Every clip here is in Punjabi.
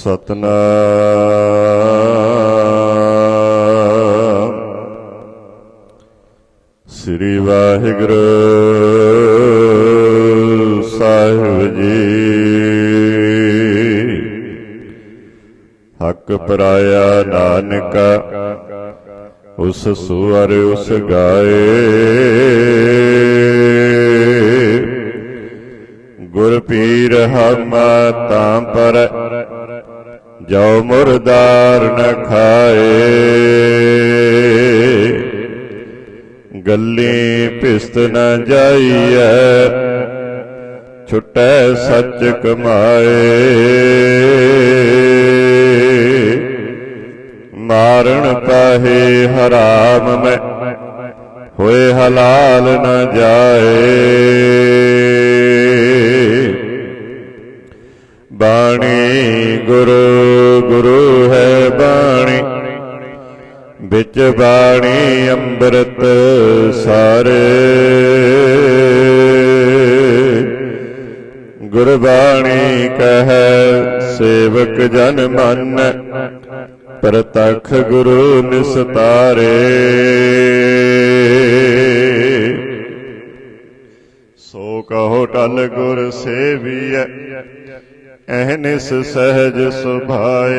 ਸਤਨਾਮ। ਸ੍ਰੀ ਵਾਹਿਗੁਰੂ ਸਾਹਿਬ ਜੀ। ਹੱਕ ਪਰਾਇਆ ਨਾਨਕ, ਉਸ ਸੁਅਰ ਉਸ ਗਾਏ। ਗੁਰ ਪੀਰ ਹਮ ਜੋ ਮੁਰਦਾਰ ਨ ਖਾਏ। ਗੱਲੀ ਪਿਸਤ ਨ ਜਾਈਐ, ਛੁਟੈ ਸੱਚ ਕਮਾਏ। ਮਾਰਨ ਪਾਹੇ ਹਰਾਮ ਮੈਂ, ਹੋਏ ਹਲਾਲ ਨ ਜਾਏ। ਬਾਣੀ ਗੁਰੂ ਵਿੱਚ ਬਾਣੀ ਅੰਮ੍ਰਿਤ ਸਾਰੇ। ਗੁਰਬਾਣੀ ਕਹੈ, ਸੇਵਕ ਜਨ ਮਨ, ਪ੍ਰਤਖ ਗੁਰੂ ਨਿਸਤਾਰੇ। ਸੋ ਕਹੋ ਟਲ ਗੁਰ ਸੇਵੀਐ ਐਹਨਿਸ ਸਹਿਜ ਸੁਭਾਏ।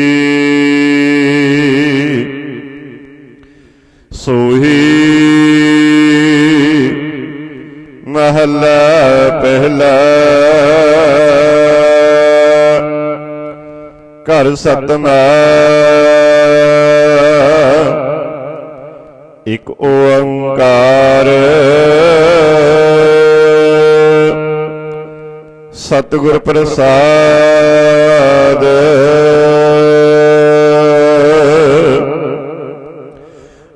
ਮਹੱਲਾ ਪਹਿਲਾ। ਘਰ ਸਤਮਾ ਇਕ ਓੰਕਾਰ। ਸਤਿਗੁਰ ਪ੍ਰਸਾਦ।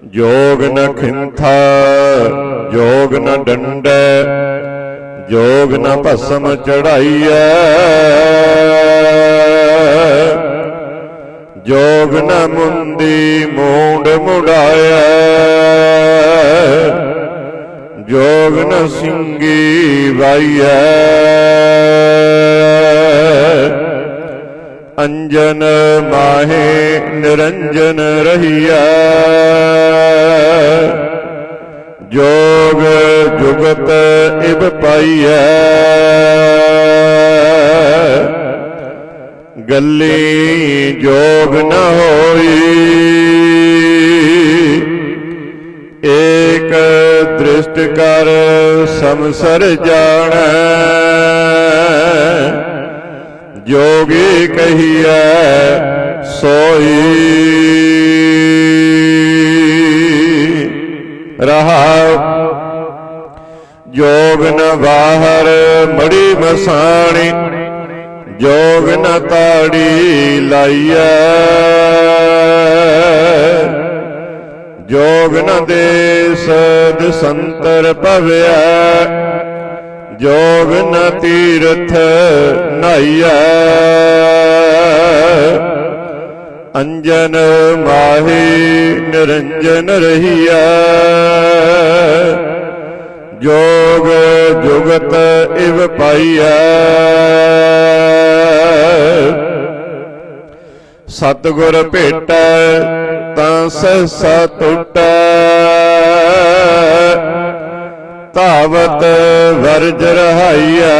ਜੋਗ ਨ ਜੋਗ ਨ ਡੰਡੈ, ਜੋਗ ਨ ਭਸਮ ਚੜਾਈਐ। ਜੋਗ ਨ ਮੁੰਦੀ ਮੂੰਡ ਮੁੜਾਇਆ ਜੋਗ ਨ ਸਿੰਘੀ ਵਾਈਐ। ਅੰਜਨ ਮਾਹੇ ਨਿਰੰਜਨ ਰਹੀਐ। ਜੋਗ ਜੁਗਤ ਇਬ ਪਾਈਐ। ਗੱਲੀ ਜੋਗ ਨ ਹੋਈ। ਏਕ ਦ੍ਰਿਸ਼ਟ ਕਰ ਸਮਸਰ ਜਾਣੈ। ਜੋਗੀ ਕਹੀਐ ਸੋਈ। ਰਹਾਉ ਜੋਗ ਨ ਬਾਹਰ ਮੜੀ ਮਸਾਣੀ, ਜੋਗ ਨ ਤਾੜੀ ਲਾਈਐ। ਜੋਗ ਨ ਦੇਸ ਦਸੰਤਰ ਭਵਿਆ ਜੋਗ ਨ ਤੀਰਥ ਨਾਈਐ। ਅੰਜਨ ਮਾਹੀ ਨਿਰੰਜਨ ਰਹੀਐ। ਜੋਗ ਜੁਗਤ ਇਵ ਪਾਈਐ। ਸਤਿਗੁਰ ਭੇਟੈ ਤਾਂ ਸਹਸਾ ਟੁੱਟੈ। ਧਾਵਤ ਵਰਜ ਰਹਾਈਐ।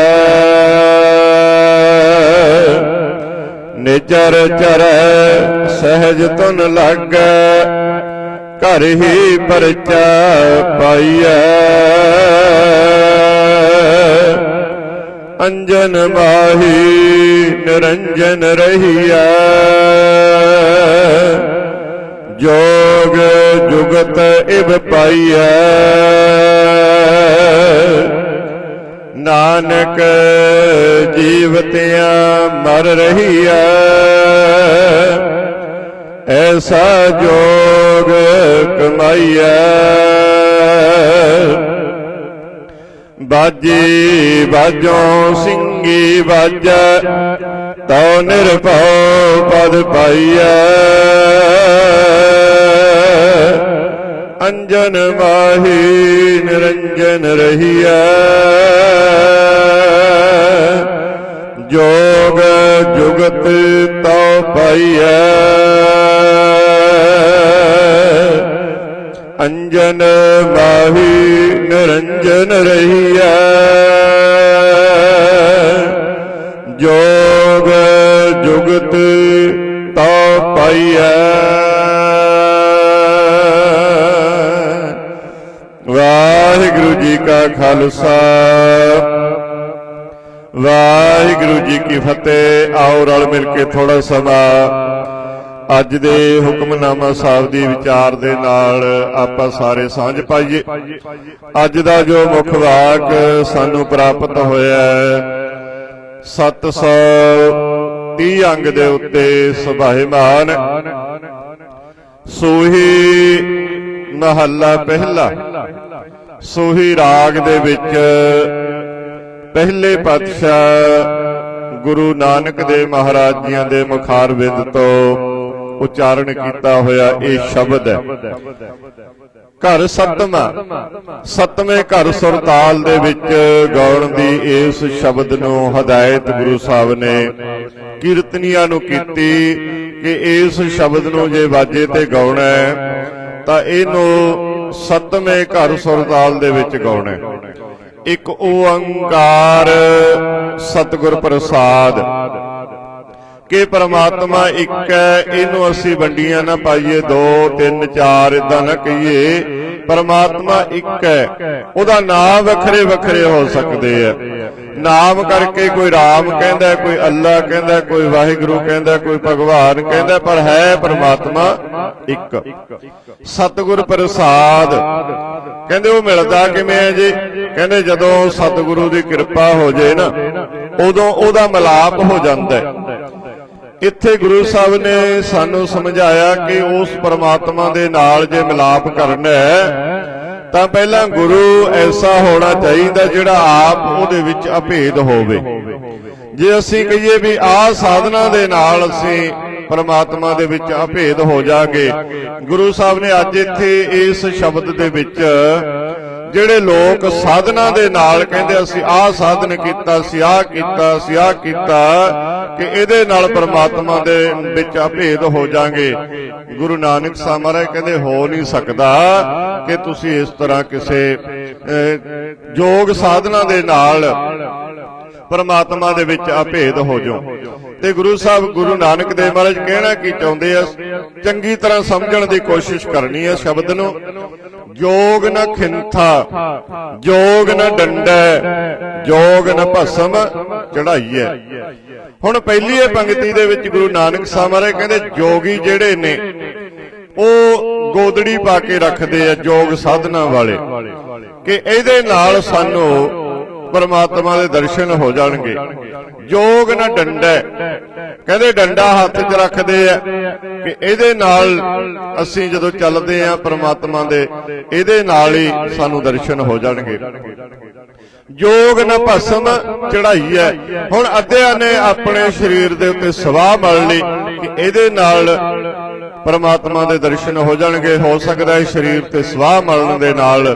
ਨਿਚਰ ਚਰੈ, ਸਹਿਜ ਤੁਨ ਲਾਗੈ, ਘਰ ਹੀ ਪਰਚਾ ਪਾਈਐ। ਅੰਜਨ ਮਾਹੀ ਨਿਰੰਜਨ ਰਹੀਐ। ਜੋਗ ਜੁਗਤ ਇਬ ਪਾਈਐ। ਨਾਨਕ ਜੀਵਤਿਆਂ ਮਰ ਰਹੀਐ ਐਸਾ ਜੋ ਜੋਗ ਕਮਾਈਐ ਬਾਜੀ ਬਾਜੋਂ ਸਿੰਘੀ ਬਾਜੈ ਤਉ ਨਿਰਭਉ ਪਦ ਪਾਈਐ ਅੰਜਨ ਮਾਹੀ ਨਿਰੰਜਨ ਰਹੀਐ। ਜੋਗ ਜੁਗਤ ਤਉ ਪਾਈਐ। ਅੰਜਨ ਮਾਹੀ ਨਿਰੰਜਨ ਰਹੀਐ। ਜੋਗ ਜੁਗਤ ਤਉ ਪਾਈਐ। ਕਾ ਖਾਲਸਾ। ਵਾਹਿਗੁਰੂ ਜੀ ਕੀ ਫਤਿਹ। ਆਓ ਰਲ ਮਿਲ ਕੇ ਥੋੜਾ ਸਮਾਂ। ਅੱਜ ਦੇ ਹੁਕਮਨਾਮਾ ਸਾਹਿਬ ਦੀ ਵਿਚਾਰ ਦੇ ਨਾਲ ਆਪਾਂ ਸਾਰੇ ਸਾਂਝ ਪਾਈਏ। ਅੱਜ ਦਾ ਜੋ ਮੁੱਖ ਵਾਕ ਸਾਨੂੰ ਪ੍ਰਾਪਤ ਹੋਇਆ ਹੈ 730 ਅੰਗ ਦੇ ਉੱਤੇ ਸੁਭਾਇਮਾਨ ਸੋਹੀ ਮਹੱਲਾ ਪਹਿਲਾ। ਸੋਹੀ ਰਾਗ ਦੇ ਵਿੱਚ ਪਹਿਲੇ ਪਾਤਸ਼ਾਹ ਗੁਰੂ ਨਾਨਕ ਦੇਵ ਮਹਾਰਾਜ ਜੀਆਂ ਦੇ ਮੁਖਾਰਬਿੰਦ ਤੋਂ ਉਚਾਰਨ ਕੀਤਾ ਹੋਇਆ ਇਹ ਸ਼ਬਦ ਹੈ। ਘਰ ਸਤਮਾ ਸਤਵੇਂ ਘਰ ਸੁਰਤਾਲ ਦੇ ਵਿੱਚ ਗਾਉਣ ਦੀ ਇਸ ਸ਼ਬਦ ਨੂੰ ਹਦਾਇਤ ਗੁਰੂ ਸਾਹਿਬ ਨੇ ਕੀਰਤਨੀਆਂ ਨੂੰ ਕੀਤੀ ਕਿ ਇਸ ਸ਼ਬਦ ਨੂੰ ਜੇ ਵਾਜੇ ਤੇ ਗਾਉਣਾ ਹੈ ਤਾਂ ਇਹਨੂੰ ਸਤਵੇਂ ਘਰ ਸੁਰਤਾਲ ਦੇ ਵਿੱਚ ਗਾਉਣਾ ਹੈ। ਇੱਕ ਓੰਕਾਰ ਸਤਿਗੁਰ ਪ੍ਰਸਾਦ। ਕਿ ਪਰਮਾਤਮਾ ਇੱਕ ਹੈ ਇਹਨੂੰ ਅਸੀਂ ਵੰਡੀਆਂ ਨਾ ਪਾਈਏ 2 3 4 ਇਦਾਂ ਨਾ ਕਹੀਏ। ਪਰਮਾਤਮਾ ਇੱਕ ਹੈ ਉਹਦਾ ਨਾਮ ਵੱਖਰੇ ਵੱਖਰੇ ਹੋ ਸਕਦੇ ਆ। ਨਾਮ ਕਰਕੇ ਕੋਈ ਰਾਮ ਕਹਿੰਦਾ, ਕੋਈ ਅੱਲਾ ਕਹਿੰਦਾ, ਕੋਈ ਵਾਹਿਗੁਰੂ ਕਹਿੰਦਾ, ਕੋਈ ਭਗਵਾਨ ਕਹਿੰਦਾ, ਪਰ ਹੈ ਪਰਮਾਤਮਾ ਇੱਕ। ਸਤਿਗੁਰ ਪ੍ਰਸਾਦ। ਕਹਿੰਦੇ ਉਹ ਮਿਲਦਾ ਕਿਵੇਂ ਹੈ ਜੀ? ਕਹਿੰਦੇ ਜਦੋਂ ਸਤਿਗੁਰੂ ਦੀ ਕਿਰਪਾ ਹੋ ਜੇ ਨਾ, ਉਦੋਂ ਉਹਦਾ ਮਿਲਾਪ ਹੋ ਜਾਂਦਾ ਹੈ। ਇੱਥੇ ਗੁਰੂ ਸਾਹਿਬ ਨੇ ਸਾਨੂੰ ਸਮਝਾਇਆ ਕਿ ਉਸ ਪਰਮਾਤਮਾ ਦੇ ਨਾਲ ਜੇ ਮਿਲਾਪ ਕਰਨਾ ਹੈ, ਤਾਂ ਪਹਿਲਾਂ ਗੁਰੂ ਐਸਾ ਹੋਣਾ ਚਾਹੀਦਾ ਜਿਹੜਾ ਆਪ ਉਹਦੇ ਵਿੱਚ ਅਭੇਦ ਹੋਵੇ। ਜੇ ਅਸੀਂ ਕਹੀਏ ਵੀ ਆਹ ਸਾਧਨਾ ਦੇ ਨਾਲ ਅਸੀਂ ਪਰਮਾਤਮਾ ਦੇ ਵਿੱਚ ਅਭੇਦ ਹੋ ਜਾਗੇ, ਗੁਰੂ ਸਾਹਿਬ ਨੇ ਅੱਜ ਇੱਥੇ ਇਸ ਸ਼ਬਦ ਦੇ ਵਿੱਚ ਜਿਹੜੇ ਲੋਕ ਸਾਧਨਾ ਦੇ ਨਾਲ ਕਹਿੰਦੇ ਅਸੀਂ ਆਹ ਸਾਧਨ ਕੀਤਾ ਸੀ ਆਹ ਕੀਤਾ ਸੀ ਆਹ ਕੀਤਾ, ਕਿ ਇਹਦੇ ਨਾਲ ਪਰਮਾਤਮਾ ਦੇ ਵਿੱਚ ਅਭੇਦ ਹੋ ਜਾਾਂਗੇ ਗੁਰੂ ਨਾਨਕ ਸਾਹਿਬ ਮਹਾਰਾਜ ਕਹਿੰਦੇ, ਹੋ ਨਹੀਂ ਸਕਦਾ ਕਿ ਤੁਸੀਂ ਇਸ ਤਰ੍ਹਾਂ ਕਿਸੇ ਯੋਗ ਸਾਧਨਾ ਦੇ ਨਾਲ ਪਰਮਾਤਮਾ ਦੇ ਵਿੱਚ ਅਭੇਦ ਹੋ ਜਾਓ। ਤੇ ਗੁਰੂ ਸਾਹਿਬ ਗੁਰੂ ਨਾਨਕ ਦੇਵ ਮਹਾਰਾਜ ਕਹਿਣਾ ਕੀ ਚਾਹੁੰਦੇ ਆ? ਚੰਗੀ ਤਰ੍ਹਾਂ ਸਮਝਣ ਦੀ ਕੋਸ਼ਿਸ਼ ਕਰਨੀ ਹੈ ਸ਼ਬਦ ਨੂੰ। ਜੋਗ ਨ। ਖਿੰਥਾ। ਜੋਗ ਨ ਡੰਡੈ। ਜੋਗ ਨ ਭਸਮ ਚੜਾਈਐ ਹੁਣ ਪਹਿਲੀ ਇਹ ਪੰਕਤੀ ਦੇ ਵਿੱਚ ਗੁਰੂ ਨਾਨਕ ਸਾਹਿਬ ਮਹਾਰਾਜ ਕਹਿੰਦੇ ਜੋਗੀ ਜਿਹੜੇ ਨੇ ਉਹ ਗੋਦੜੀ ਪਾ ਕੇ ਰੱਖਦੇ ਆ ਜੋਗ ਸਾਧਨਾ ਵਾਲੇ। ਕਿ ਇਹਦੇ ਨਾਲ ਸਾਨੂੰ ਪਰਮਾਤਮਾ ਦੇ ਦਰਸ਼ਨ ਹੋ ਜਾਣਗੇ। ਜੋਗ ਨਾ ਡੰਡਾ ਕਹਿੰਦੇ ਡੰਡਾ ਹੱਥ 'ਚ ਰੱਖਦੇ ਆ ਕਿ ਇਹਦੇ ਨਾਲ ਅਸੀਂ ਜਦੋਂ ਚੱਲਦੇ ਆ ਪਰਮਾਤਮਾ ਦੇ, ਇਹਦੇ ਨਾਲ ਹੀ ਸਾਨੂੰ ਦਰਸ਼ਨ ਹੋ ਜਾਣਗੇ। ਜੋਗ ਨਾ ਭਸਮ ਚੜਾਈ ਹੈ। ਹੁਣ ਅੱਧਿਆਂ ਨੇ ਆਪਣੇ ਸਰੀਰ ਦੇ ਉੱਤੇ ਸਵਾਹ ਮਲ ਲਈ ਕਿ ਇਹਦੇ ਨਾਲ ਪਰਮਾਤਮਾ ਦੇ ਦਰਸ਼ਨ ਹੋ ਜਾਣਗੇ, ਹੋ ਸਕਦਾ ਹੈ ਸਰੀਰ ਤੇ ਸਵਾਹ ਮਲਣ ਦੇ ਨਾਲ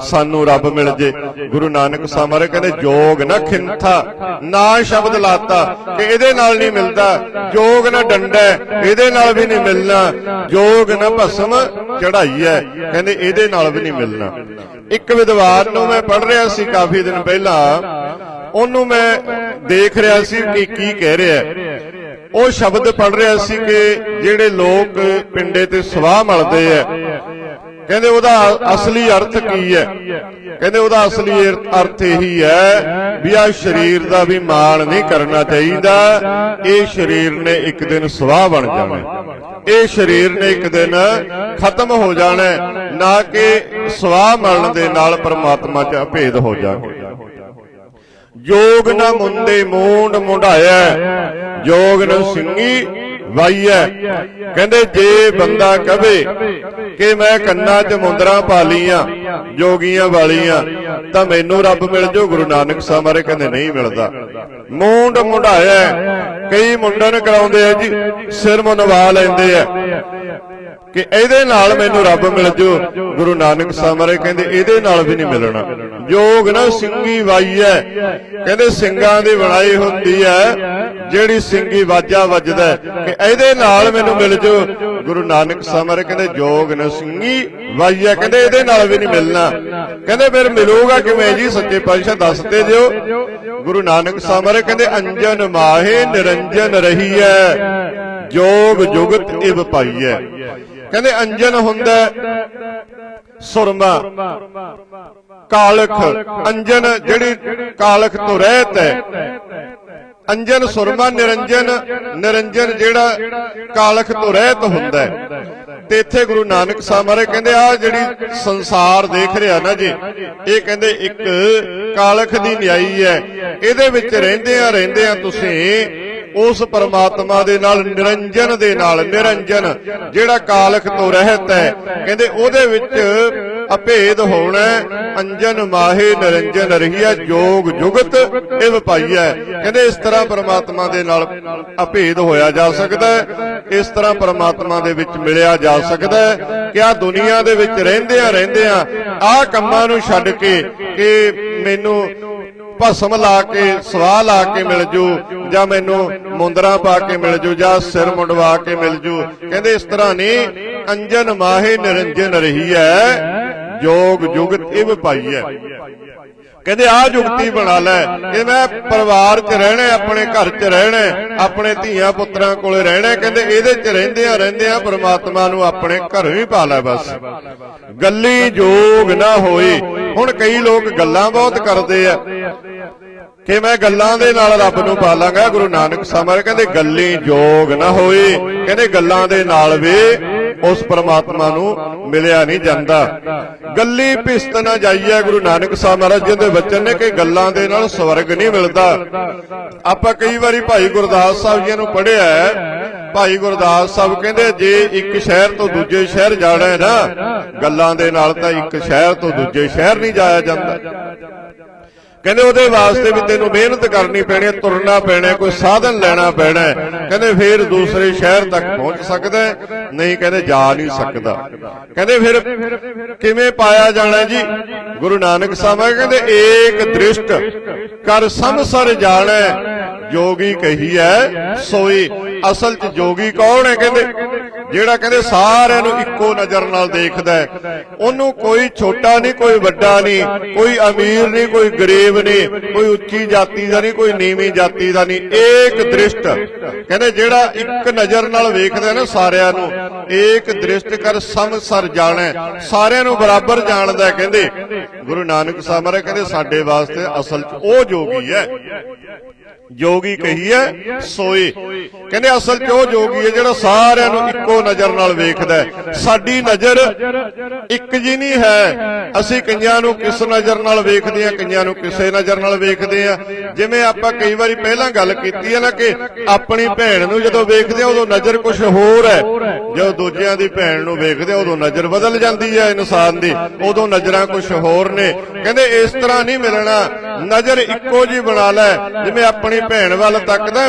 ਸਾਨੂੰ ਰੱਬ ਮਿਲ ਜੇ। ਗੁਰੂ ਨਾਨਕ ਸਾਹਿਬ ਮਹਾਰਾਜ ਕਹਿੰਦੇ, ਜੋਗ ਨਾ ਖਿੰਥਾ, ਨਾ ਸ਼ਬਦ ਲਾਤਾ, ਕਿ ਇਹਦੇ ਨਾਲ ਨਹੀਂ ਮਿਲਦਾ। ਜੋਗ ਨਾ ਡੰਡਾ, ਇਹਦੇ ਨਾਲ ਵੀ ਨਹੀਂ ਮਿਲਣਾ। ਜੋਗ ਨਾ ਭਸਮ ਚੜਾਈ ਹੈ, ਕਹਿੰਦੇ ਇਹਦੇ ਨਾਲ ਵੀ ਨਹੀਂ ਮਿਲਣਾ। ਇੱਕ ਵਿਦਵਾਨ ਨੂੰ ਮੈਂ ਪੜ੍ਹ ਰਿਹਾ ਸੀ ਕਾਫੀ ਦਿਨ ਪਹਿਲਾਂ। ਉਹਨੂੰ ਮੈਂ ਦੇਖ ਰਿਹਾ ਸੀ ਕਿ ਕੀ ਕਹਿ ਰਿਹਾ ਉਹ ਸ਼ਬਦ ਪੜ ਰਿਹਾ ਸੀ ਕਿ ਜਿਹੜੇ ਲੋਕ ਪਿੰਡੇ ਤੇ ਸਵਾਹ ਮਲਦੇ ਆ। ਕਹਿੰਦੇ ਉਹਦਾ ਅਸਲੀ ਅਰਥ ਕੀ ਹੈ? ਕਹਿੰਦੇ ਉਹਦਾ ਅਸਲੀ ਅਰਥ ਇਹੀ ਹੈ ਵੀ ਆ ਸਰੀਰ ਦਾ ਵੀ ਮਾਣ ਨਹੀਂ ਕਰਨਾ ਚਾਹੀਦਾ। ਇਹ ਸਰੀਰ ਨੇ ਇੱਕ ਦਿਨ ਸਵਾਹ ਬਣ ਜਾਣਾ। ਇਹ ਸਰੀਰ ਨੇ ਇੱਕ ਦਿਨ ਖਤਮ ਹੋ ਜਾਣਾ। ਨਾ ਕਿ ਸਵਾਹ ਮਲਣ ਦੇ ਨਾਲ ਪਰਮਾਤਮਾ 'ਚ ਅਭੇਦ ਹੋ ਜਾਗੇ ਜੋਗ ਨਾ ਮੁੰਡੇ ਮੂੰਡ ਮੁੰਡਾਇਆ ਜੋਗ ਨਾ ਸਿੰਘੀ ਵਾਈਐ। ਕਹਿੰਦੇ ਜੇ ਬੰਦਾ ਕਵੇ ਕਿ ਮੈਂ ਕੰਨਾਂ 'ਚ ਮੁੰਦਰਾਂ ਪਾ ਲੀਆਂ ਜੋਗੀਆਂ ਵਾਲੀਆਂ, ਤਾਂ ਮੈਨੂੰ ਰੱਬ ਮਿਲ ਜਾਊ ਗੁਰੂ ਨਾਨਕ ਸਾਹਿਬ ਮਾਰੇ ਕਹਿੰਦੇ ਨਹੀਂ ਮਿਲਦਾ। ਮੂੰਡ ਮੁੰਡਾਇਆ ਕਈ ਮੁੰਡਨ ਕਰਾਉਂਦੇ ਆ ਜੀ, ਸਿਰ ਮੁੰਨਵਾ ਲੈਂਦੇ ਆ। ਕਿ ਇਹਦੇ ਨਾਲ ਮੈਨੂੰ ਰੱਬ ਮਿਲ ਜੂ। ਗੁਰੂ ਨਾਨਕ ਸਾਹਿਬ ਕਹਿੰਦੇ, ਇਹਦੇ ਨਾਲ ਵੀ ਨਹੀਂ ਮਿਲਣਾ। ਜੋਗ ਨਾ ਸਿੰਘੀ ਵਾਈ ਹੈ। ਕਹਿੰਦੇ ਸਿੰਘਾਂ ਦੀ ਬਣਾਈ ਹੁੰਦੀ ਹੈ, ਜਿਹੜੀ ਸਿੰਘੀ ਵਾਜਾ ਵੱਜਦਾ ਕਿ ਇਹਦੇ ਨਾਲ ਮੈਨੂੰ ਮਿਲ ਜੂ। ਗੁਰੂ ਨਾਨਕ ਸਾਹਿਬ ਕਹਿੰਦੇ ਜੋਗ ਨਾ ਸਿੰਘੀ ਵਾਈ ਹੈ। ਕਹਿੰਦੇ, ਇਹਦੇ ਨਾਲ ਵੀ ਨਹੀਂ ਮਿਲਣਾ। ਕਹਿੰਦੇ, ਫਿਰ ਮਿਲੂਗਾ ਕਿਵੇਂ ਜੀ? ਸੱਚੇ ਪਾਤਸ਼ਾਹ ਦੱਸਦੇ ਦਿਓ। ਗੁਰੂ ਨਾਨਕ ਸਾਹਿਬ ਮਾਰੇ ਕਹਿੰਦੇ, ਅੰਜਨ ਮਾਹੇ ਨਿਰੰਜਨ ਰਹੀ ਹੈ। ਜੋਗ ਜੁਗਤ ਇਵ ਪਾਈਐ ਕਹਿੰਦੇ ਅੰਜਨ ਹੁੰਦਾ ਸੁਰਮਾ। ਕਾਲਖ। ਅੰਜਨ ਜਿਹੜੀ ਕਾਲਖ ਤੋਂ ਰਹਿਤ ਹੈ। ਅੰਜਨ ਸੁਰਮਾ, ਨਿਰੰਜਨ ਨਿਰੰਜਨ ਜਿਹੜਾ ਕਾਲਖ ਤੋਂ ਰਹਿਤ ਹੁੰਦਾ ਤੇ ਇੱਥੇ ਗੁਰੂ ਨਾਨਕ ਸਾਹਿਬ ਮਹਾਰਾਜ ਕਹਿੰਦੇ ਆ ਜਿਹੜੀ ਸੰਸਾਰ ਦੇਖ ਰਿਹਾ ਨਾ ਜੀ, ਇਹ ਕਹਿੰਦੇ ਇੱਕ ਕਾਲਖ ਦੀ ਨਿਆਈ ਹੈ। ਇਹਦੇ ਵਿੱਚ ਰਹਿੰਦੇ ਆ ਰਹਿੰਦੇ ਆ ਤੁਸੀਂ ਉਸ ਪਰਮਾਤਮਾ ਦੇ ਨਾਲ, ਨਿਰੰਜਨ ਦੇ ਨਾਲ, ਨਿਰੰਜਨ, ਜਿਹੜਾ ਕਾਲਖ ਤੋਂ ਰਹਿਤ ਹੈ। ਕਹਿੰਦੇ ਉਹਦੇ ਵਿੱਚ ਅਭੇਦ ਹੋਣਾ ਅੰਜਨ ਮਾਹੇ ਨਿਰੰਜਨ ਰਹੀਆ ਜੋਗ ਜੁਗਤ ਇਹ ਵਪਾਈਆ ਕਹਿੰਦੇ ਇਸ ਤਰ੍ਹਾਂ ਪਰਮਾਤਮਾ ਦੇ ਨਾਲ ਅਭੇਦ ਹੋਇਆ ਜਾ ਸਕਦਾ ਹੈ, ਇਸ ਤਰ੍ਹਾਂ ਪਰਮਾਤਮਾ ਦੇ ਵਿੱਚ ਮਿਲਿਆ ਜਾ ਸਕਦਾ ਹੈ ਕਿ ਆ ਦੁਨੀਆ ਦੇ ਵਿੱਚ ਰਹਿੰਦਿਆਂ ਰਹਿੰਦਿਆਂ ਆ ਕੰਮਾਂ ਨੂੰ ਛੱਡ ਕੇ ਕਿ ਮੈਨੂੰ ਭਸਮ ਲਾ ਕੇ, ਸਵਾਹ ਲਾ ਕੇ ਮਿਲ ਜੂ, ਜਾਂ ਮੈਨੂੰ ਮੁੰਦਰਾ ਪਾ ਕੇ ਮਿਲ ਜੂ, ਜਾਂ ਸਿਰ ਮੁੰਡਵਾ ਕੇ ਮਿਲ ਜੂ। ਕਹਿੰਦੇ ਇਸ ਤਰ੍ਹਾਂ ਨਹੀਂ, ਅੰਜਨ ਮਾਹੇ ਨਿਰੰਜਨ ਰਹੀ ਹੈ, ਜੋਗ ਜੁਗਤ ਇਵ ਪਾਈ ਹੈ। ਕਹਿੰਦੇ ਆ ਜੁਗਤੀ ਬਣਾ ਲੈ। ਇਹ ਮੈਂ ਪਰਿਵਾਰ 'ਚ ਰਹਿਣਾ, ਆਪਣੇ ਘਰ 'ਚ ਰਹਿਣਾ, ਆਪਣੇ ਧੀਆਂ ਪੁੱਤਰਾਂ ਕੋਲੇ ਰਹਿਣਾ। ਕਹਿੰਦੇ, ਇਹਦੇ 'ਚ ਰਹਿੰਦਿਆਂ ਰਹਿੰਦਿਆਂ ਪਰਮਾਤਮਾ ਨੂੰ ਆਪਣੇ ਘਰੋਂ ਹੀ ਪਾ ਲੈ ਬਸ। ਗੱਲੀ ਜੋਗ ਨਾ ਹੋਈ। ਹੁਣ ਕਈ ਲੋਕ ਗੱਲਾਂ ਬਹੁਤ ਕਰਦੇ ਆ ਕਿ ਮੈਂ ਗੱਲਾਂ ਦੇ ਨਾਲ ਰੱਬ ਨੂੰ ਪਾਲਾਂਗਾ ਗੁਰੂ ਨਾਨਕ ਸਾਹਿਬ ਕਹਿੰਦੇ, ਗੱਲੀ ਜੋਗ ਨਾ ਹੋਈ। ਕਹਿੰਦੇ, ਗੱਲਾਂ ਦੇ ਨਾਲ ਵੀ ਉਸ ਪਰਮਾਤਮਾ ਨੂੰ ਮਿਲਿਆ ਨਹੀਂ ਜਾਂਦਾ। ਗੱਲੀ ਭਿਸਤ ਨਾ ਜਾਈਏ ਗੁਰੂ ਨਾਨਕ ਸਾਹਿਬ ਮਹਾਰਾਜ ਜੀ ਦੇ ਬਚਨ ਨੇ ਕਿ ਗੱਲਾਂ ਦੇ ਨਾਲ ਸਵਰਗ ਨਹੀਂ ਮਿਲਦਾ। ਆਪਾਂ ਕਈ ਵਾਰੀ ਭਾਈ ਗੁਰਦਾਸ ਸਾਹਿਬ ਜੀ ਨੂੰ ਪੜ੍ਹਿਆ ਹੈ। ਭਾਈ ਗੁਰਦਾਸ ਸਾਹਿਬ ਕਹਿੰਦੇ, ਜੇ ਇੱਕ ਸ਼ਹਿਰ ਤੋਂ ਦੂਜੇ ਸ਼ਹਿਰ ਜਾਣਾ ਹੈ ਨਾ, ਗੱਲਾਂ ਦੇ ਨਾਲ ਤਾਂ ਇੱਕ ਸ਼ਹਿਰ ਤੋਂ ਦੂਜੇ ਸ਼ਹਿਰ ਨਹੀਂ ਜਾਇਆ ਜਾਂਦਾ। ਕਹਿੰਦੇ ਉਹਦੇ ਵਾਸਤੇ ਵੀ ਤੈਨੂੰ ਮਿਹਨਤ ਕਰਨੀ ਪੈਣੀ ਹੈ, ਤੁਰਨਾ ਪੈਣਾ ਕੋਈ ਸਾਧਨ ਲੈਣਾ ਪੈਣਾ ਕਹਿੰਦੇ ਫੇਰ ਦੂਸਰੇ ਸ਼ਹਿਰ ਤੱਕ ਪਹੁੰਚ ਸਕਦਾ ਨਹੀਂ ਕਹਿੰਦੇ ਜਾ ਨਹੀਂ ਸਕਦਾ। ਕਹਿੰਦੇ ਫਿਰ ਕਿਵੇਂ ਪਾਇਆ ਜਾਣਾ ਜੀ? ਗੁਰੂ ਨਾਨਕ ਸਾਹਿਬ ਕਹਿੰਦੇ ਏਕ ਦ੍ਰਿਸ਼ਟ ਕਰ ਸੰਸਰ ਜਾਣੈ ਜੋਗੀ ਕਹੀ ਹੈ ਸੋਈ ਅਸਲ ਚ ਜੋਗੀ ਕੌਣ ਹੈ? ਕਹਿੰਦੇ ਜਿਹੜਾ ਕਹਿੰਦੇ ਸਾਰਿਆਂ ਨੂੰ ਇੱਕੋ ਨਜ਼ਰ ਨਾਲ ਦੇਖਦਾ ਹੈ। ਉਹਨੂੰ ਕੋਈ ਛੋਟਾ ਨਹੀਂ, ਕੋਈ ਵੱਡਾ ਨਹੀਂ, ਕੋਈ ਅਮੀਰ ਨਹੀਂ, ਕੋਈ ਗਰੀਬ ਨਹੀਂ, ਕੋਈ ਉੱਚੀ ਜਾਤੀ ਦਾ ਨਹੀਂ, ਕੋਈ ਨੀਵੀਂ ਜਾਤੀ ਦਾ ਨਹੀਂ, ਏਕ ਦ੍ਰਿਸ਼ਟ। ਕਹਿੰਦੇ ਜਿਹੜਾ ਇੱਕ ਨਜ਼ਰ ਨਾਲ ਵੇਖਦਾ ਨਾ ਸਾਰਿਆਂ ਨੂੰ, ਏਕ ਦ੍ਰਿਸ਼ਟ ਕਰ ਸੰਸਰ ਜਾਣੈ। ਸਾਰਿਆਂ ਨੂੰ ਬਰਾਬਰ ਜਾਣਦਾ ਕਹਿੰਦੇ ਗੁਰੂ ਨਾਨਕ ਸਾਹਿਬ ਮਹਾਰਾਜ ਕਹਿੰਦੇ ਸਾਡੇ ਵਾਸਤੇ ਅਸਲ ਚ ਉਹ ਜੋਗੀ ਹੈ। ਜੋਗੀ ਕਹੀਏ ਸੋਏ ਕਹਿੰਦੇ ਅਸਲ ਚ ਉਹ ਜੋਗੀ ਹੈ ਜਿਹੜਾ ਸਾਰਿਆਂ ਨੂੰ ਇੱਕੋ ਨਜ਼ਰ ਨਾਲ ਵੇਖਦਾ ਸਾਡੀ ਨਜ਼ਰ ਇੱਕ ਜੀ ਨਹੀਂ ਹੈ। ਅਸੀਂ ਕਈਆਂ ਨੂੰ ਕਿਸ ਨਜ਼ਰ ਨਾਲ ਵੇਖਦੇ ਆ ਕਈਆਂ ਨੂੰ ਕਿਸੇ ਨਜ਼ਰ ਨਾਲ ਵੇਖਦੇ ਆ ਜਿਵੇਂ ਆਪਾਂ ਕਈ ਵਾਰੀ ਪਹਿਲਾਂ ਗੱਲ ਕੀਤੀ ਹੈ ਨਾ ਕਿ ਆਪਣੀ ਭੈਣ ਨੂੰ ਜਦੋਂ ਵੇਖਦੇ ਆ ਉਦੋਂ ਨਜ਼ਰ ਕੁਝ ਹੋਰ ਹੈ। ਜਦੋਂ ਦੂਜਿਆਂ ਦੀ ਭੈਣ ਨੂੰ ਵੇਖਦੇ ਆ ਉਦੋਂ ਨਜ਼ਰ ਬਦਲ ਜਾਂਦੀ ਹੈ ਇਨਸਾਨ ਦੀ। ਉਦੋਂ ਨਜ਼ਰਾਂ ਕੁਝ ਹੋਰ ਨੇ। ਕਹਿੰਦੇ ਇਸ ਤਰ੍ਹਾਂ ਨਹੀਂ ਮਿਲਣਾ। ਨਜ਼ਰ ਇੱਕੋ ਜੀ ਬਣਾ ਲੈ ਜਿਵੇਂ ਆਪਣੀ ਭੈਣ ਵੱਲ ਤੱਕਦਾ ਹੈ,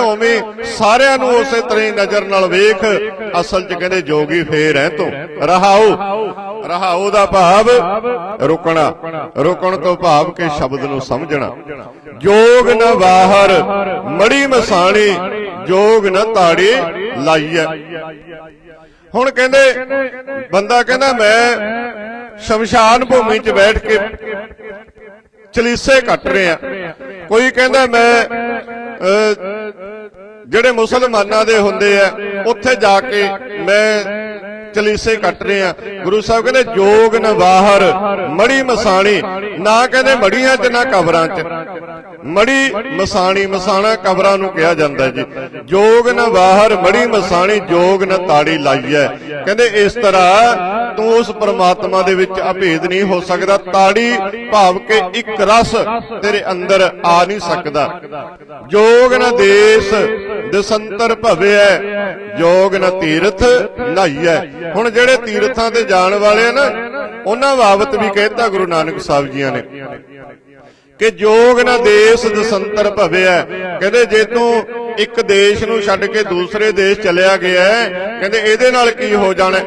ਸਾਰਿਆਂ ਨੂੰ ਉਸੇ ਤਰ੍ਹਾਂ ਹੀ ਨਜ਼ਰ ਨਾਲ ਵੇਖ। ਅਸਲ 'ਚ ਕਹਿੰਦੇ ਜੋਗੀ ਫੇਰ ਹੈ ਤੂੰ। ਰਹਾਉ ਰਹਾਉ ਦਾ ਭਾਵ ਰੁਕਣਾ। ਰੁਕਣ ਤੋਂ ਭਾਵ ਕਿ ਸ਼ਬਦ ਨੂੰ ਸਮਝਣਾ। ਜੋਗ ਨਾ ਬਾਹਰ ਮੜੀ ਮਸਾਣੀ ਜੋਗ ਨਾ ਤਾੜੀ ਲਾਈਐ। ਹੁਣ ਕਹਿੰਦੇ ਬੰਦਾ ਕਹਿੰਦਾ ਮੈਂ ਸ਼ਮਸ਼ਾਨ ਭੂਮੀ 'ਚ ਬੈਠ ਕੇ ਚਲੀਸੇ ਕੱਟ ਰਹੇ ਰਿਹਾ ਕੋਈ ਕਹਿੰਦਾ ਮੈਂ ਜਿਹੜੇ ਮੁਸਲਮਾਨਾਂ ਦੇ ਹੁੰਦੇ ਆ, ਉੱਥੇ ਜਾ ਕੇ ਮੈਂ ਚਲੀਸੇ ਕੱਟ ਰਹੇ ਆ। ਗੁਰੂ ਸਾਹਿਬ ਕਹਿੰਦੇ, ਜੋਗ ਨ ਮੜੀ ਮਸਾਣੀ। ਨਾ ਕਹਿੰਦੇ, ਮੜੀਆਂ 'ਚ ਨਾ ਕਬਰਾਂ 'ਚ। ਮੜੀ ਮਸਾਣੀ ਮਸਾਣਾ ਕਬਰਾਂ ਨੂੰ ਕਿਹਾ ਜਾਂਦਾ ਜੀ। ਜੋਗ ਨਾ ਬਾਹਰ ਮੜੀ ਮਸਾਣੀ ਜੋਗ ਨਾ ਤਾੜੀ ਲਾਈਐ। ਕਹਿੰਦੇ ਇਸ ਤਰ੍ਹਾਂ ਤੂੰ ਉਸ ਪ੍ਰਮਾਤਮਾ ਦੇ ਵਿੱਚ ਅਭੇਦ ਨਹੀਂ ਹੋ ਸਕਦਾ। ਤਾੜੀ ਭਾਵ ਕਿ ਇੱਕ ਰਸ ਤੇਰੇ ਅੰਦਰ ਆ ਨਹੀਂ ਸਕਦਾ। ਜੋਗ ਨਾ ਦੇਸ ਦਸੰਤਰ ਭਵਿਐ। ਜੋਗ ਨਾ ਤੀਰਥ ਨਹਾਈਐ ਹੁਣ ਜਿਹੜੇ ਤੀਰਥਾਂ ਤੇ ਜਾਣ ਵਾਲੇ ਆ ਨਾ ਉਹਨਾਂ ਬਾਬਤ ਵੀ ਕਹਿਤਾ ਗੁਰੂ ਨਾਨਕ ਸਾਹਿਬ ਜੀਆਂ ਨੇ। ਕਿ ਜੋਗ ਨਾ ਦੇਸ਼ ਦਸੰਤਰ ਭਵਿਆ ਕਹਿੰਦੇ ਜੇ ਤੂੰ ਇੱਕ ਦੇਸ਼ ਨੂੰ ਛੱਡ ਕੇ ਦੂਸਰੇ ਦੇਸ਼ ਚਲਿਆ ਗਿਆ ਕਹਿੰਦੇ ਇਹਦੇ ਨਾਲ ਕੀ ਹੋ ਜਾਣਾ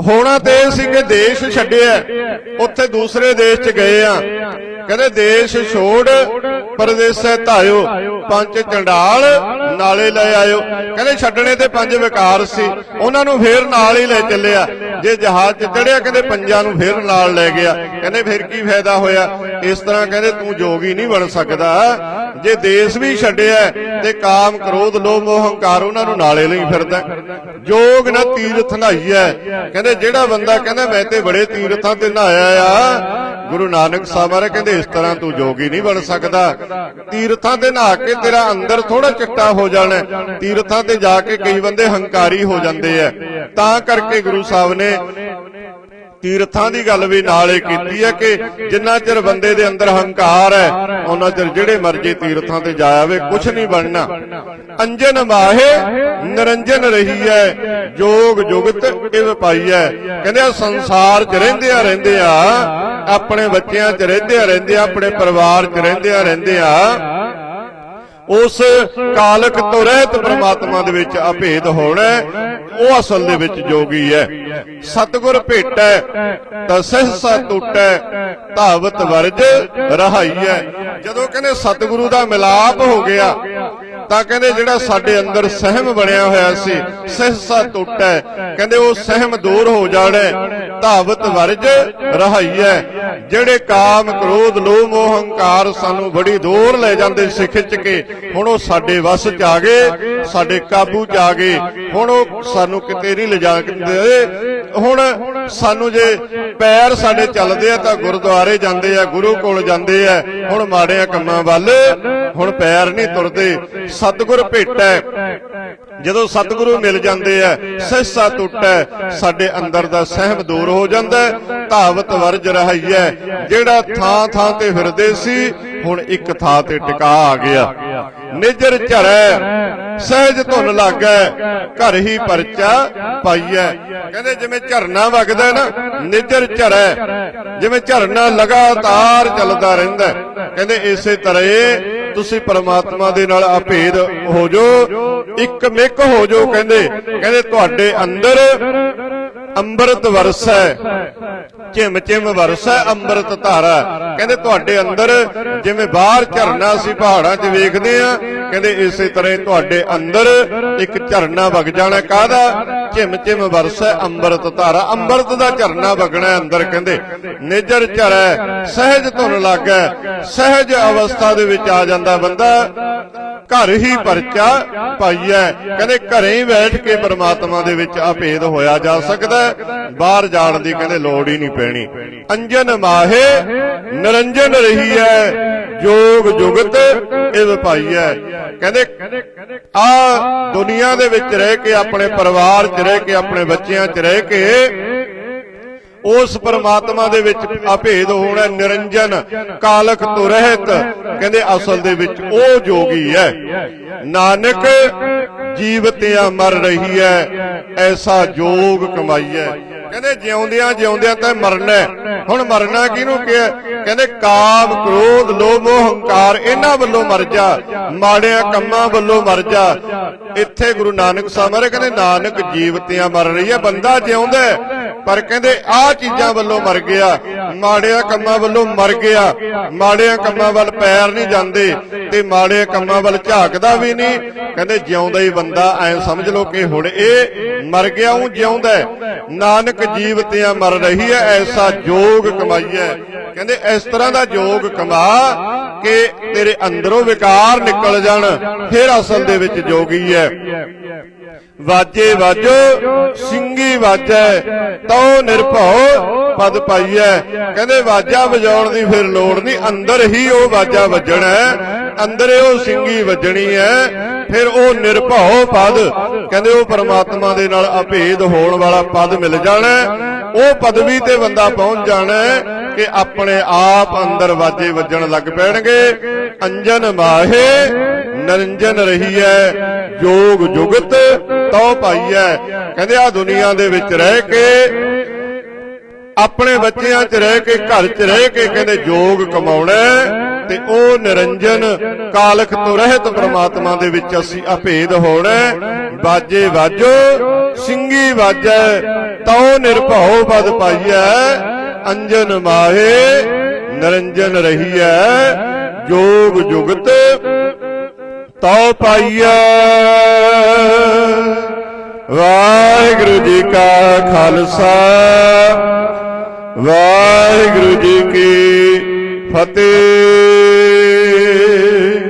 ਹੋਣਾ ਤੇ ਇਹ ਸੀ ਕਿ ਦੇਸ਼ ਛੱਡਿਆ। ਉੱਥੇ ਦੂਸਰੇ ਦੇਸ਼ ਚ ਗਏ ਆ। ਕਹਿੰਦੇ ਦੇਸ਼ ਛੋੜ, ਪਰਦੇਸੈ ਧਾਇਓ, ਪੰਜ ਚੰਡਾਲ ਨਾਲੇ ਲੈ ਆਇਓ। ਕਹਿੰਦੇ ਛੱਡਣੇ ਤੇ ਪੰਜ ਵਿਕਾਰ ਸੀ। ਉਹਨਾਂ ਨੂੰ ਫੇਰ ਨਾਲ ਹੀ ਲੈ ਚੱਲਿਆ। ਜੇ ਜਹਾਜ਼ 'ਚ ਚੜਿਆ, ਕਹਿੰਦੇ ਪੰਜਾਂ ਨੂੰ ਫੇਰ ਨਾਲ ਲੈ ਗਿਆ। ਕਹਿੰਦੇ ਫਿਰ ਕੀ ਫਾਇਦਾ ਹੋਇਆ? ਇਸ ਤਰ੍ਹਾਂ ਕਹਿੰਦੇ ਤੂੰ ਜੋਗੀ ਨਹੀਂ ਬਣ ਸਕਦਾ। ਜੇ ਦੇਸ਼ ਵੀ ਛੱਡਿਆ ਤੇ ਕਾਮ, ਕ੍ਰੋਧ, ਲੋਭ ਮੋਹ ਹੰਕਾਰ ਉਹਨਾਂ ਨੂੰ ਨਾਲੇ ਲਈ ਫਿਰਦਾ। ਜੋਗ ਨਾ ਤੀਰਥ ਨਹਾਈਐ। ਕਹਿੰਦੇ ਜਿਹੜਾ ਬੰਦਾ ਕਹਿੰਦਾ ਮੈਂ ਤੇ ਬੜੇ ਤੀਰਥਾਂ ਤੇ ਨਹਾਇਆ ਆ, ਗੁਰੂ ਨਾਨਕ ਸਾਹਿਬ ਬਾਰੇ ਕਹਿੰਦੇ ਇਸ ਤਰ੍ਹਾਂ ਤੂੰ ਜੋਗੀ ਨਹੀਂ ਬਣ ਸਕਦਾ। ਤੀਰਥਾਂ ਤੇ ਨਹਾ ਕੇ ਤੇਰਾ ਅੰਦਰ ਥੋੜਾ ਚਿੱਟਾ ਹੋ ਜਾਣਾ। ਤੀਰਥਾਂ ਤੇ ਜਾ ਕੇ ਕਈ ਬੰਦੇ ਹੰਕਾਰੀ ਹੋ ਜਾਂਦੇ ਆ। ਤਾਂ ਕਰਕੇ ਗੁਰੂ ਸਾਹਿਬ ਨੇ ਤੀਰਥਾਂ ਦੀ ਗੱਲ ਵੀ ਨਾਲ ਹੀ ਕੀਤੀ ਹੈ ਕਿ ਜਿੰਨਾ ਚਿਰ ਬੰਦੇ ਦੇ ਅੰਦਰ ਹੰਕਾਰ ਹੈ, ਉਹਨਾਂ ਚਿਰ ਜਿਹੜੇ ਮਰਜ਼ੀ ਤੀਰਥਾਂ ਤੇ ਜਾਇਆ ਕੁਝ ਨਹੀਂ ਬਣਨਾ। ਅੰਜਨ ਮਾਹੇ, ਨਿਰੰਜਨ ਰਹੀ ਹੈ, ਜੋਗ ਜੁਗਤ ਇਹ ਪਾਈ ਹੈ। ਕਹਿੰਦੇ ਆ, ਸੰਸਾਰ 'ਚ ਰਹਿੰਦੇ ਆ ਰਹਿੰਦੇ ਆ ਆਪਣੇ ਬੱਚਿਆਂ 'ਚ ਰਹਿੰਦੇ ਆ ਰਹਿੰਦੇ ਆ ਆਪਣੇ ਪਰਿਵਾਰ 'ਚ ਰਹਿੰਦੇ ਆ ਰਹਿੰਦੇ ਆ ਉਸ ਕਾਲਕ ਤੋਂ ਰਹਿਤ ਪ੍ਰਮਾਤਮਾ ਦੇ ਵਿੱਚ ਅਭੇਦ ਹੋਣਾ ਉਹ ਅਸਲ ਦੇ ਵਿੱਚ ਜੋਗੀ ਹੈ। ਸਤਗੁਰ ਭੇਟੈ ਤਾਂ ਸਹਸਾ ਟੁੱਟੈ ਧਾਵਤ ਵਰਜ ਰਹਾਈਐ ਜਦੋਂ ਕਹਿੰਦੇ ਸਤਿਗੁਰੂ ਦਾ ਮਿਲਾਪ ਹੋ ਗਿਆ ਤਾਂ ਕਹਿੰਦੇ ਜਿਹੜਾ ਸਾਡੇ ਅੰਦਰ ਸਹਿਮ ਬਣਿਆ ਹੋਇਆ ਸੀ ਸਹਸਾ ਟੁੱਟੈ ਕਹਿੰਦੇ ਉਹ ਸਹਿਮ ਦੂਰ ਹੋ ਜਾਣਾ ਧਾਵਤ ਵਰਜ ਰਹਾਈਐ ਜਿਹੜੇ ਕਾਮ ਕ੍ਰੋਧ ਲੋਭ ਮੋਹ ਹੰਕਾਰ ਸਾਨੂੰ ਬੜੀ ਦੂਰ ਲੈ ਜਾਂਦੇ ਸੀ ਖਿੱਚ ਕੇ ਹੁਣ ਉਹ ਸਾਡੇ ਵੱਸ ਚ ਆ ਗਏ ਸਾਡੇ ਕਾਬੂ ਚ ਆ ਗਏ। ਹੁਣ ਉਹ ਸਾਨੂੰ ਕਿਤੇ ਨਹੀਂ ਲਿਜਾਂਦੇ ਹੁਣ ਸਾਨੂੰ ਜੇ ਪੈਰ ਸਾਡੇ ਚੱਲਦੇ ਆ ਤਾਂ ਗੁਰਦੁਆਰੇ ਜਾਂਦੇ ਆ ਗੁਰੂ ਕੋਲ ਜਾਂਦੇ ਆ। ਹੁਣ ਮਾੜਿਆਂ ਕੰਮਾਂ ਵੱਲ ਹੁਣ ਪੈਰ ਨਹੀਂ ਤੁਰਦੇ। ਸਤਿਗੁਰ ਭੇਟੈ ਜਦੋਂ ਸਤਿਗੁਰੂ ਮਿਲ ਜਾਂਦੇ ਆ, ਸਹਿਸਾ ਟੁੱਟੈ ਸਾਡੇ ਅੰਦਰ ਦਾ ਸਹਿਮ ਦੂਰ ਹੋ ਜਾਂਦਾ ਧਾਵਤ ਵਰਜ ਰਹਾਈਐ ਜਿਹੜਾ ਥਾਂ ਥਾਂ ਤੇ ਫਿਰਦੇ ਸੀ, ਹੁਣ ਇੱਕ ਥਾਂ ਤੇ ਟਿਕਾ ਆ ਗਿਆ। ਨਿਜਰ ਝਰੈ, ਸਹਿਜ ਧੁਨ ਲਾਗੈ, ਘਰ ਹੀ ਪਰਚਾ ਪਾਈਐ। ਕਹਿੰਦੇ ਜਿਵੇਂ ਝਰਨਾ ਵਗਦਾ ਨਾ, ਨਿਜਰ ਝਰੈ, ਜਿਵੇਂ ਝਰਨਾ ਲਗਾਤਾਰ ਚੱਲਦਾ ਰਹਿੰਦਾ ਕਹਿੰਦੇ ਇਸੇ ਤਰ੍ਹਾਂ ਤੁਸੀਂ ਪਰਮਾਤਮਾ ਦੇ ਨਾਲ ਅਭੇਦ ਹੋ ਜੋ ਇੱਕ ਮਿੱਕ ਹੋ ਜੋ ਕਹਿੰਦੇ ਕਹਿੰਦੇ ਤੁਹਾਡੇ ਅੰਦਰ ਅੰਮ੍ਰਿਤ ਵਰਸੈ। ਝਿਮ ਝਿਮ ਵਰਸੈ ਅੰਮ੍ਰਿਤ ਧਾਰਾ। ਕਹਿੰਦੇ ਤੁਹਾਡੇ ਅੰਦਰ ਜਿਵੇਂ ਬਾਹਰ ਝਰਨਾ ਸੀ ਪਹਾੜਾਂ 'ਚ ਵੇਖਦੇ ਆ ਕਹਿੰਦੇ ਇਸੇ ਤਰ੍ਹਾਂ ਹੀ ਤੁਹਾਡੇ ਅੰਦਰ ਇੱਕ ਝਰਨਾ ਵਗ ਜਾਣਾ। ਕਾਹਦਾ? ਝਿਮ ਝਿਮ ਵਰਸੈ ਅੰਮ੍ਰਿਤ ਧਾਰਾ। ਅੰਮ੍ਰਿਤ ਦਾ ਝਰਨਾ ਵਗਣਾ ਅੰਦਰ, ਕਹਿੰਦੇ, ਨਿਜਰ ਝਰੈ ਸਹਿਜ ਧੁਨ ਲੱਗੈ, ਸਹਿਜ ਅਵਸਥਾ ਦੇ ਵਿੱਚ ਆ ਜਾਂਦਾ ਬੰਦਾ। ਘਰ ਹੀ ਪਰਚਾ ਪਾਈਐ। ਕਹਿੰਦੇ ਘਰੇ ਹੀ ਬੈਠ ਕੇ ਪਰਮਾਤਮਾ ਦੇ ਵਿੱਚ ਅਭੇਦ ਹੋਇਆ ਜਾ ਸਕਦਾ ਬਾਹਰ ਜਾਣ ਦੀ ਕਹਿੰਦੇ ਲੋੜ ਹੀ ਨਹੀਂ ਪੈਣੀ। ਅੰਜਨ ਮਾਹੇ, ਨਿਰੰਜਨ ਰਹੀ ਹੈ ਜੋਗ ਜੁਗਤ ਇਹ ਪਾਈਐ ਕਹਿੰਦੇ, ਆ ਦੁਨੀਆ ਦੇ ਵਿੱਚ ਰਹਿ ਕੇ ਆਪਣੇ ਪਰਿਵਾਰ 'ਚ ਰਹਿ ਕੇ, ਆਪਣੇ ਬੱਚਿਆਂ 'ਚ ਰਹਿ ਕੇ, ਉਸ ਪਰਮਾਤਮਾ ਦੇ ਵਿੱਚ ਅਭੇਦ ਹੋਣਾ ਨਿਰੰਜਨ ਕਾਲਕ ਤੋਂ ਰਹਿਤ ਕਹਿੰਦੇ ਅਸਲ ਦੇ ਵਿੱਚ ਉਹ ਜੋਗੀ ਹੈ ਨਾਨਕ ਜੀਵਤਿਆਂ ਮਰ ਰਹੀ ਹੈ, ਐਸਾ ਜੋਗ ਕਮਾਈਐ। ਕਹਿੰਦੇ ਜਿਉਂਦਿਆਂ ਜਿਉਂਦਿਆਂ ਤਾਂ ਮਰਨਾ। ਹੁਣ ਮਰਨਾ ਕਿਹਨੂੰ ਕਿਹਾ? ਕਹਿੰਦੇ ਕਾਮ ਕ੍ਰੋਧ, ਲੋਭ ਮੋਹ ਹੰਕਾਰ ਇਹਨਾਂ ਵੱਲੋਂ ਮਰ ਜਾ। ਮਾੜਿਆਂ ਕੰਮਾਂ ਵੱਲੋਂ ਮਰ ਜਾ। ਇੱਥੇ ਗੁਰੂ ਨਾਨਕ ਸਾਹਿਬ ਮਾਰੇ ਕਹਿੰਦੇ, ਨਾਨਕ ਜੀਵਤਿਆਂ ਮਰ ਰਹੀ ਹੈ, ਬੰਦਾ ਜਿਉਂਦਾ ਪਰ ਕਹਿੰਦੇ ਆਹ ਚੀਜ਼ਾਂ ਵੱਲੋਂ ਮਰ ਗਿਆ। ਮਾੜਿਆਂ ਕੰਮਾਂ ਵੱਲੋਂ ਮਰ ਗਿਆ। ਮਾੜਿਆਂ ਕੰਮਾਂ ਵੱਲ ਪੈਰ ਨਹੀਂ ਜਾਂਦੇ ਤੇ ਮਾੜੇ ਕੰਮਾਂ ਵੱਲ ਝਾਕਦਾ ਵੀ ਨਹੀਂ। ਕਹਿੰਦੇ ਜਿਉਂਦਾ ਹੀ ਬੰਦਾ, ਐ ਸਮਝ ਲਓ ਕਿ ਹੁਣ ਇਹ ਮਰ ਗਿਆ ਉਹ ਜਿਉਂਦਾ ਹੈ। ਨਾਨਕ ਜੀਵਤਿਆਂ ਮਰ ਰਹੀ ਹੈ, ਐਸਾ ਜੋਗ ਕਮਾਈਐ। ਕਹਿੰਦੇ ਇਸ ਤਰ੍ਹਾਂ ਦਾ ਜੋਗ ਕਮਾ ਕਿ ਤੇਰੇ ਅੰਦਰੋਂ ਵਿਕਾਰ ਨਿਕਲ ਜਾਣ, ਫਿਰ ਅਸਲ ਦੇ ਵਿੱਚ ਜੋਗੀ ਹੈ। ਵਾਜੇ ਵਾਜੋ ਸਿੰਘੀ ਵਾਜੈ, ਤਉ ਨਿਰਭਉ ਪਦ ਪਾਈਐ। ਕਹਿੰਦੇ ਵਾਜਾ ਵਜਾਉਣ ਦੀ ਫਿਰ ਲੋੜ ਨਹੀਂ, ਅੰਦਰ ਹੀ ਉਹ ਵਾਜਾ ਵੱਜਣਾ ਹੈ ਉਹ ਸਿੰਗੀ ਵੱਜਣੀ ਹੈ, ਫਿਰ ਉਹ ਨਿਰਭਉ ਪਦ, ਕਹਿੰਦੇ ਉਹ ਪਰਮਾਤਮਾ ਦੇ ਨਾਲ ਅਭੇਦ ਹੋਣ ਵਾਲਾ ਪਦ ਮਿਲ ਜਾਣਾ ਉਹ ਪਦਵੀ ਤੇ ਬੰਦਾ ਪਹੁੰਚ ਜਾਣਾ ਕਿ ਆਪਣੇ ਆਪ ਅੰਦਰ ਵਾਜੇ ਵੱਜਣ ਲੱਗ ਪੈਣਗੇ। ਅੰਜਨ ਮਾਹੇ ਨਰੰਜਨ ਰਹੀਐ, ਜੋਗ ਜੁਗਤ ਤਉ ਪਾਈਐ। ਕਹਿੰਦੇ ਆ ਦੁਨੀਆ ਦੇ ਵਿੱਚ ਰਹਿ ਕੇ, ਆਪਣੇ ਬੱਚਿਆਂ 'ਚ ਰਹਿ ਕੇ, ਘਰ 'ਚ ਰਹਿ ਕੇ ਕਹਿੰਦੇ ਜੋਗ ਕਮਾਉਣਾ ਤੇ ਉਹ ਨਿਰੰਜਨ ਕਾਲਖ ਤੋਂ ਰਹਿਤ ਪ੍ਰਮਾਤਮਾ ਦੇ ਵਿੱਚ ਅਸੀਂ ਅਭੇਦ ਹੋਣਾ। ਬਾਜੇ ਵਾਜੋ ਸਿੰਘੀ ਵਾਜੈ, ਤਉ ਨਿਰਭਉ ਪਦ ਪਾਈਐ। ਅੰਜਨ ਮਾਹੇ, ਨਿਰੰਜਨ ਰਹੀਐ, ਜੋਗ ਜੁਗਤ ਤਉ ਪਾਈਐ। ਵਾਹਿਗੁਰੂ ਜੀ ਕਾ ਖਾਲਸਾ। ਵਾਹਿਗੁਰੂ ਜੀ ਕੀ ਫਤਿਹ।